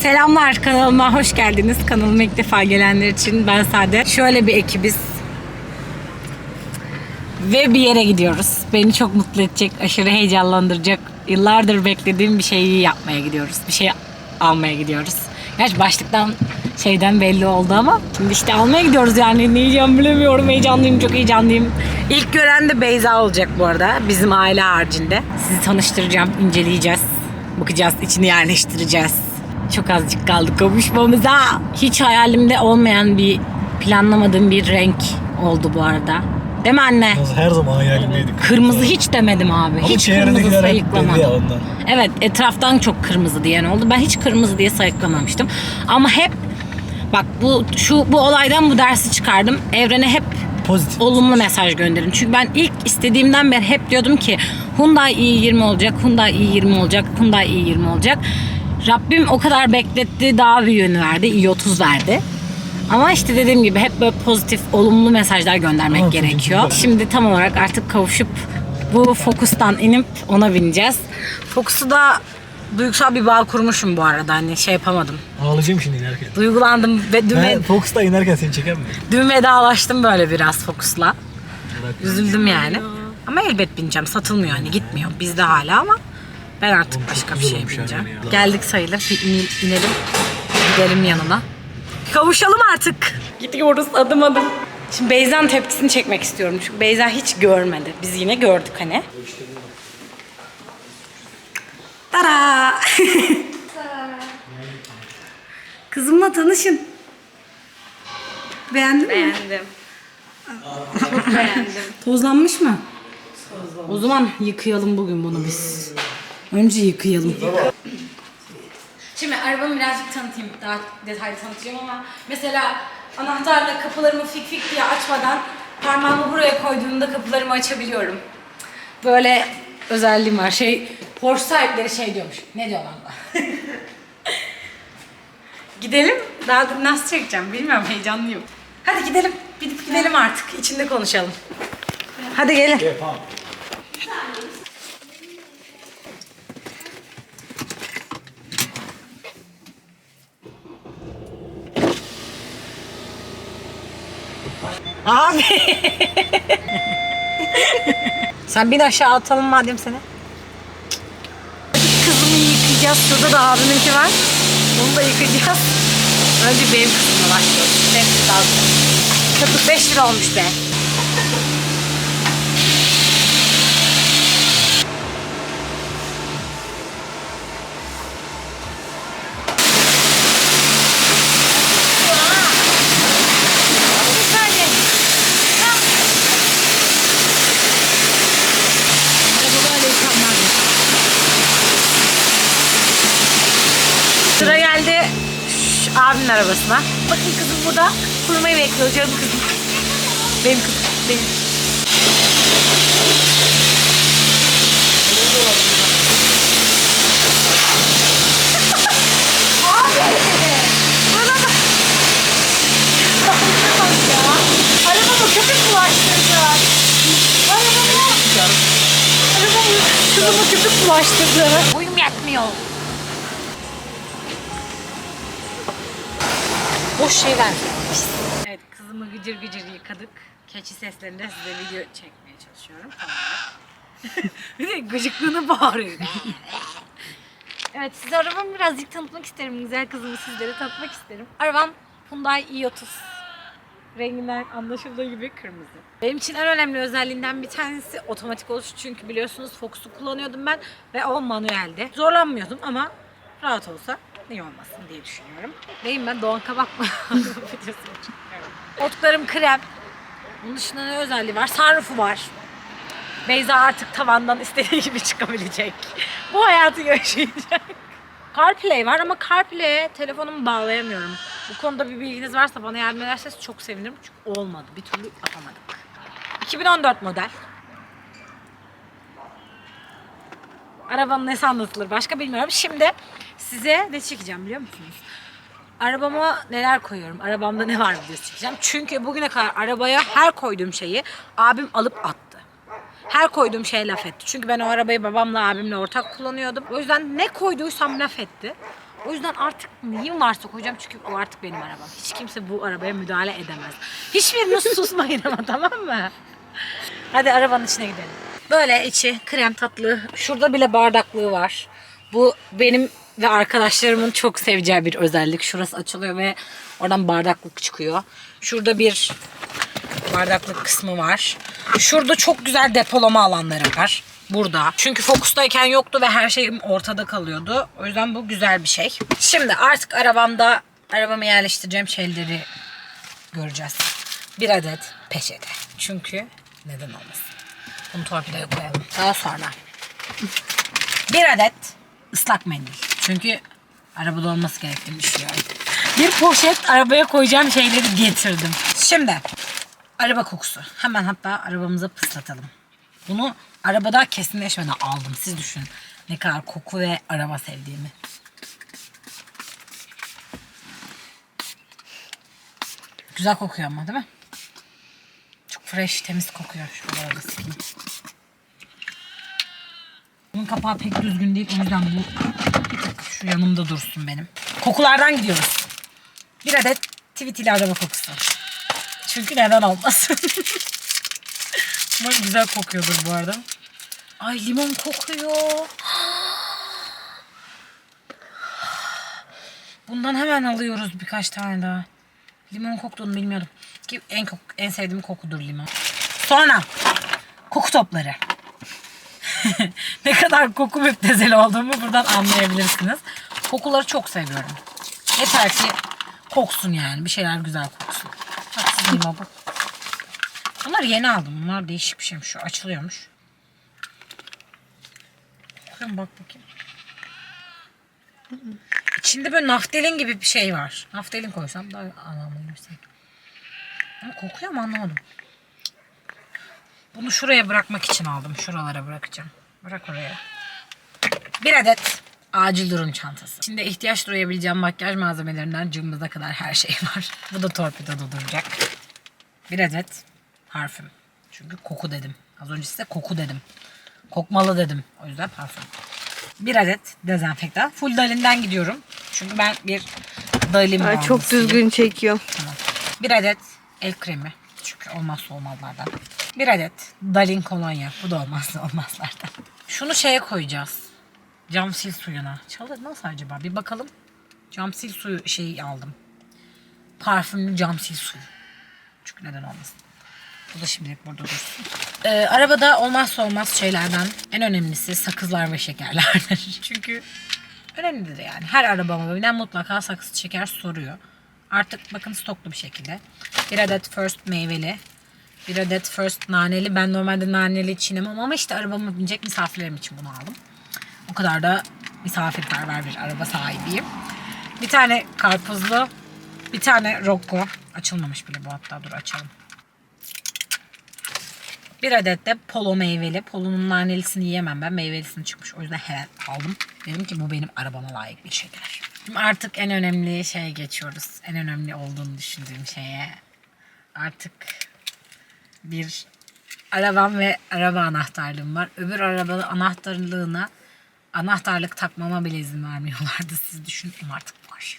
Selamlar kanalıma hoş geldiniz. Kanalıma ilk defa gelenler için ben Sade. Şöyle bir ekibiz. Ve bir yere gidiyoruz. Beni çok mutlu edecek, aşırı heyecanlandıracak, yıllardır beklediğim bir şeyi yapmaya gidiyoruz. Bir şey almaya gidiyoruz. Gerçi başlıktan şeyden belli oldu ama şimdi işte almaya gidiyoruz yani ne yiyeceğim bilemiyorum heyecanlıyım çok heyecanlıyım. İlk gören de Beyza olacak bu arada bizim aile haricinde. Sizi tanıştıracağım, inceleyeceğiz, bakacağız, içini yerleştireceğiz. Çok azıcık kaldı kavuşmamıza. Hiç hayalimde olmayan bir planlamadığım bir renk oldu bu arada. Değil mi anne? Biz her zaman hayalimdeydik. Kırmızı hiç demedim abi. Ama hiç çevredekiler kırmızı hep dedi sayıklamadım. ondan. Evet etraftan çok kırmızı diyen oldu. Ben hiç kırmızı diye sayıklamamıştım. Ama hep bak bu şu bu olaydan bu dersi çıkardım. Evrene hep Pozitif. olumlu mesaj gönderin. Çünkü ben ilk istediğimden beri hep diyordum ki Hyundai i20 olacak, Hyundai i20 olacak, Hyundai i20 olacak. Rabbim o kadar bekletti, daha büyüğünü verdi, i30 verdi. Ama işte dediğim gibi hep böyle pozitif, olumlu mesajlar göndermek Ama gerekiyor. Şimdi tam olarak artık kavuşup bu Focus'tan inip ona bineceğiz. Focus'u da duygusal bir bağ kurmuşum bu arada hani şey yapamadım. Ağlayacağım şimdi inerken. Duygulandım ve Ben Fox'ta inerken seni çeker mi? dün vedalaştım böyle biraz Focus'la. Bırak. Üzüldüm yani. Ama elbet bineceğim. Satılmıyor hani gitmiyor. Bizde hala ama ben artık Oğlum başka bir olmuş bineceğim. yani ya. Geldik sayılır. Bir ine- inelim. Gidelim yanına. Kavuşalım artık. Gidiyoruz adım adım. Şimdi Beyza'nın tepkisini çekmek istiyorum. Çünkü Beyza hiç görmedi. Biz yine gördük hani. Tara! Kızımla tanışın. Beğendin mi? Beğendim. Çok beğendim. Tozlanmış mı? O zaman yıkayalım bugün bunu biz. Önce yıkayalım. Şimdi arabamı birazcık tanıtayım. Daha detaylı tanıtacağım ama mesela anahtarla kapılarımı fik fik diye açmadan parmağımı buraya koyduğumda kapılarımı açabiliyorum. Böyle özelliğim var. Şey Porsche sahipleri şey diyormuş. Ne diyorlar bu? Gidelim. Daha nasıl çekeceğim bilmiyorum heyecanlıyım. Hadi gidelim. Gidip gidelim artık. İçinde konuşalım. Hadi gelin. Tamam. Abi. Sen bin aşağı atalım madem seni. Kızımı yıkayacağız. Şurada da abiminki var. Onu da yıkayacağız. Önce benim kızımla başlıyoruz. Benim kız lazım. Köpük 5 lira olmuş be. Bir saniye. Araba böyle yıkanmaz. Sıra geldi şş, abimin arabasına. Bakın kızım burada kurumayı bekliyor canım kızım. Benim kızım. Benim. Abi! Bak. Arabama bak ya. Arabama köpük bulaştırdı. Arabama. Arabama kızıma köpük bulaştırdı. Boyum yetmiyor. Boş şeyler. Evet kızımı gıcır gıcır yıkadık. Keçi seslerinde size video çekmeye çalışıyorum. bir de gıcıklığını bağırıyor. evet size arabamı birazcık tanıtmak isterim. Güzel kızımı sizlere tanıtmak isterim. Arabam Hyundai i30. Renginden anlaşıldığı gibi kırmızı. Benim için en önemli özelliğinden bir tanesi otomatik oluşu. Çünkü biliyorsunuz Focus'u kullanıyordum ben ve o manueldi. Zorlanmıyordum ama rahat olsa niye olmasın diye düşünüyorum. Neyim ben Doğan Kabak mı? Çekiyorum. Koltuklarım krem. Bunun dışında ne özelliği var? Sunroof'u var. Beyza artık tavandan istediği gibi çıkabilecek. Bu hayatı yaşayacak. CarPlay var ama CarPlay'e telefonumu bağlayamıyorum. Bu konuda bir bilginiz varsa bana yardım ederseniz çok sevinirim. Çünkü olmadı. Bir türlü yapamadık. 2014 model. Arabanın nesi anlatılır başka bilmiyorum. Şimdi size ne çekeceğim biliyor musunuz? Arabama neler koyuyorum, arabamda ne var videosu çekeceğim. Çünkü bugüne kadar arabaya her koyduğum şeyi abim alıp attı. Her koyduğum şeye laf etti. Çünkü ben o arabayı babamla abimle ortak kullanıyordum. O yüzden ne koyduysam laf etti. O yüzden artık neyim varsa koyacağım çünkü o artık benim arabam. Hiç kimse bu arabaya müdahale edemez. Hiçbiriniz susmayın ama tamam mı? Hadi arabanın içine gidelim. Böyle içi krem tatlı. Şurada bile bardaklığı var. Bu benim ve arkadaşlarımın çok seveceği bir özellik. Şurası açılıyor ve oradan bardaklık çıkıyor. Şurada bir bardaklık kısmı var. Şurada çok güzel depolama alanları var. Burada. Çünkü fokustayken yoktu ve her şeyim ortada kalıyordu. O yüzden bu güzel bir şey. Şimdi artık arabamda arabamı yerleştireceğim şeyleri göreceğiz. Bir adet peçete. Çünkü neden olmasın. Bunu torpidoya koyalım. Daha sonra bir adet ıslak mendil. Çünkü arabada olması gerektiğini düşünüyorum. Bir poşet arabaya koyacağım şeyleri getirdim. Şimdi araba kokusu. Hemen hatta arabamıza pıslatalım. Bunu arabada kesinleşmeden aldım. Siz düşünün ne kadar koku ve araba sevdiğimi. Güzel kokuyor ama değil mi? Çok fresh, temiz kokuyor. Şuralara da sıkayım. Bunun kapağı pek düzgün değil. O yüzden bu şu yanımda dursun benim. Kokulardan gidiyoruz. Bir adet tweetili araba kokusu. Çünkü neden olmasın? Umarım güzel kokuyordur bu arada. Ay limon kokuyor. Bundan hemen alıyoruz birkaç tane daha. Limon koktuğunu bilmiyordum. Ki en kok en sevdiğim kokudur limon. Sonra koku topları. Ne kadar koku müptezeli olduğumu buradan anlayabilirsiniz. Kokuları çok seviyorum. Yeter ki koksun yani. Bir şeyler güzel koksun. Haksız mıyım bu? Bunları yeni aldım. Bunlar değişik bir şeymiş. Şu açılıyormuş. Bakın bak bakayım. İçinde böyle naftalin gibi bir şey var. Naftalin koysam daha anlamlıymış sanki. Ama kokuyor mu anlamadım. Bunu şuraya bırakmak için aldım. Şuralara bırakacağım. Bırak oraya. Bir adet acil durum çantası. İçinde ihtiyaç duyabileceğim makyaj malzemelerinden cımbıza kadar her şey var. Bu da torpidoda duracak. Bir adet parfüm. Çünkü koku dedim. Az önce size koku dedim. Kokmalı dedim. O yüzden parfüm. Bir adet dezenfektan. Full Dalin'den gidiyorum. Çünkü ben bir Dalin Ay, çok bağımlısıyım. düzgün çekiyor. Tamam. Bir adet el kremi. Çünkü olmazsa olmazlardan. Bir adet Dalin kolonya. Bu da olmazsa olmazlardan. Şunu şeye koyacağız. Cam sil suyuna. Çalır nasıl acaba? Bir bakalım. Cam sil suyu şeyi aldım. Parfümlü cam sil suyu. Çünkü neden olmasın. Bu da şimdilik burada dursun. Ee, arabada olmazsa olmaz şeylerden en önemlisi sakızlar ve şekerlerdir. Çünkü önemlidir yani. Her arabama binen mutlaka sakız şeker soruyor. Artık bakın stoklu bir şekilde. Bir adet first meyveli. Bir adet first naneli. Ben normalde naneli çiğnemem ama işte arabama binecek misafirlerim için bunu aldım. O kadar da misafirperver bir araba sahibiyim. Bir tane karpuzlu. Bir tane Rocco. Açılmamış bile bu hatta dur açalım. Bir adet de polo meyveli. Polonun nanelisini yiyemem ben. Meyvelisini çıkmış. O yüzden hemen aldım. Dedim ki bu benim arabama layık bir şeker. Şimdi artık en önemli şeye geçiyoruz. En önemli olduğunu düşündüğüm şeye. Artık bir arabam ve araba anahtarlığım var. Öbür arabanın anahtarlığına anahtarlık takmama bile izin vermiyorlardı. Siz düşünün artık var.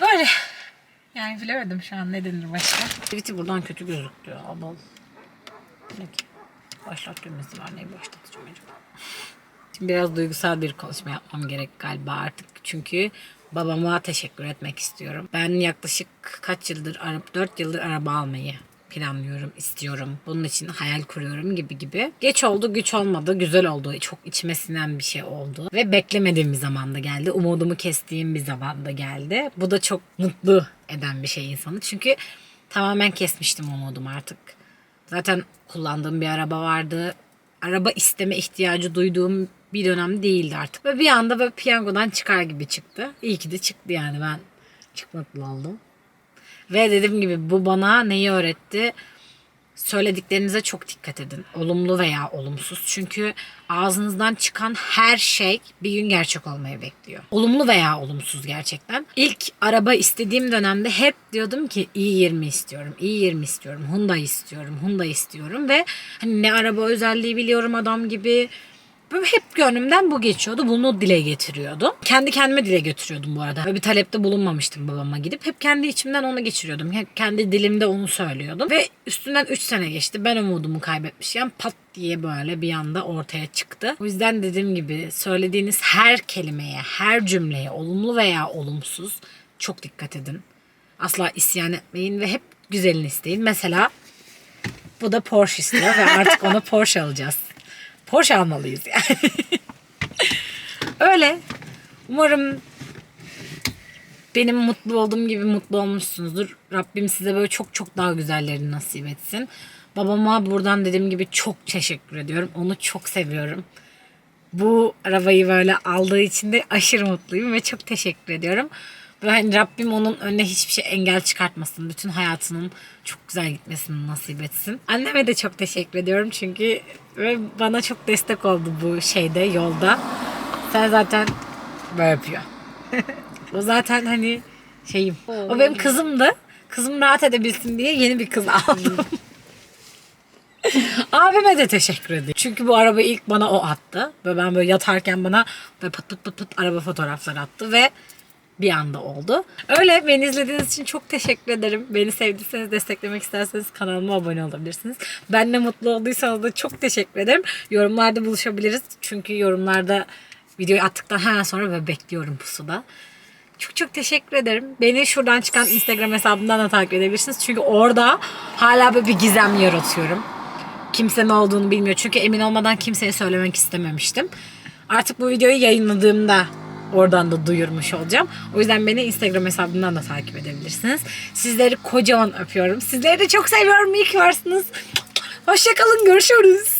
Böyle. Yani bilemedim şu an ne denir başka. Tweet'i buradan kötü gözüküyor. Alalım. Peki. Başlat düğmesi var. Neyi başlatacağım acaba? Şimdi biraz duygusal bir konuşma yapmam gerek galiba artık. Çünkü babama teşekkür etmek istiyorum. Ben yaklaşık kaç yıldır, 4 yıldır araba almayı planlıyorum, istiyorum. Bunun için hayal kuruyorum gibi gibi. Geç oldu, güç olmadı, güzel oldu. Çok içime sinen bir şey oldu. Ve beklemediğim bir zamanda geldi. Umudumu kestiğim bir zamanda geldi. Bu da çok mutlu eden bir şey insanı. Çünkü tamamen kesmiştim umudumu artık. Zaten kullandığım bir araba vardı. Araba isteme ihtiyacı duyduğum bir dönem değildi artık. Ve bir anda böyle piyangodan çıkar gibi çıktı. İyi ki de çıktı yani ben çok mutlu oldum. Ve dediğim gibi bu bana neyi öğretti? Söylediklerinize çok dikkat edin. Olumlu veya olumsuz. Çünkü ağzınızdan çıkan her şey bir gün gerçek olmayı bekliyor. Olumlu veya olumsuz gerçekten. İlk araba istediğim dönemde hep diyordum ki i20 istiyorum, i20 istiyorum, Hyundai istiyorum, Hyundai istiyorum ve hani ne araba özelliği biliyorum adam gibi hep gönlümden bu geçiyordu. Bunu dile getiriyordum. Kendi kendime dile getiriyordum bu arada. Böyle bir talepte bulunmamıştım babama gidip. Hep kendi içimden onu geçiriyordum. Hep kendi dilimde onu söylüyordum. Ve üstünden 3 sene geçti. Ben umudumu kaybetmişken pat diye böyle bir anda ortaya çıktı. O yüzden dediğim gibi söylediğiniz her kelimeye, her cümleye olumlu veya olumsuz çok dikkat edin. Asla isyan etmeyin ve hep güzelini isteyin. Mesela bu da Porsche istiyor ve artık ona Porsche alacağız. Porsche almalıyız yani. Öyle. Umarım benim mutlu olduğum gibi mutlu olmuşsunuzdur. Rabbim size böyle çok çok daha güzellerini nasip etsin. Babama buradan dediğim gibi çok teşekkür ediyorum. Onu çok seviyorum. Bu arabayı böyle aldığı için de aşırı mutluyum ve çok teşekkür ediyorum. Ve hani Rabbim onun önüne hiçbir şey engel çıkartmasın. Bütün hayatının çok güzel gitmesini nasip etsin. Anneme de çok teşekkür ediyorum çünkü ve bana çok destek oldu bu şeyde, yolda. Sen zaten böyle yapıyor. o zaten hani şeyim. O benim kızımdı. Kızım rahat edebilsin diye yeni bir kız aldım. Abime de teşekkür ediyorum. Çünkü bu arabayı ilk bana o attı. Ve ben böyle yatarken bana böyle pıt pıt pıt pıt araba fotoğrafları attı ve bir anda oldu. Öyle beni izlediğiniz için çok teşekkür ederim. Beni sevdiyseniz desteklemek isterseniz kanalıma abone olabilirsiniz. Benle mutlu olduysanız da çok teşekkür ederim. Yorumlarda buluşabiliriz. Çünkü yorumlarda videoyu attıktan hemen sonra böyle bekliyorum pusuda. Çok çok teşekkür ederim. Beni şuradan çıkan Instagram hesabımdan da takip edebilirsiniz. Çünkü orada hala böyle bir gizem yaratıyorum. Kimse ne olduğunu bilmiyor. Çünkü emin olmadan kimseye söylemek istememiştim. Artık bu videoyu yayınladığımda oradan da duyurmuş olacağım. O yüzden beni Instagram hesabımdan da takip edebilirsiniz. Sizleri kocaman öpüyorum. Sizleri de çok seviyorum. İyi ki varsınız. Hoşçakalın. Görüşürüz.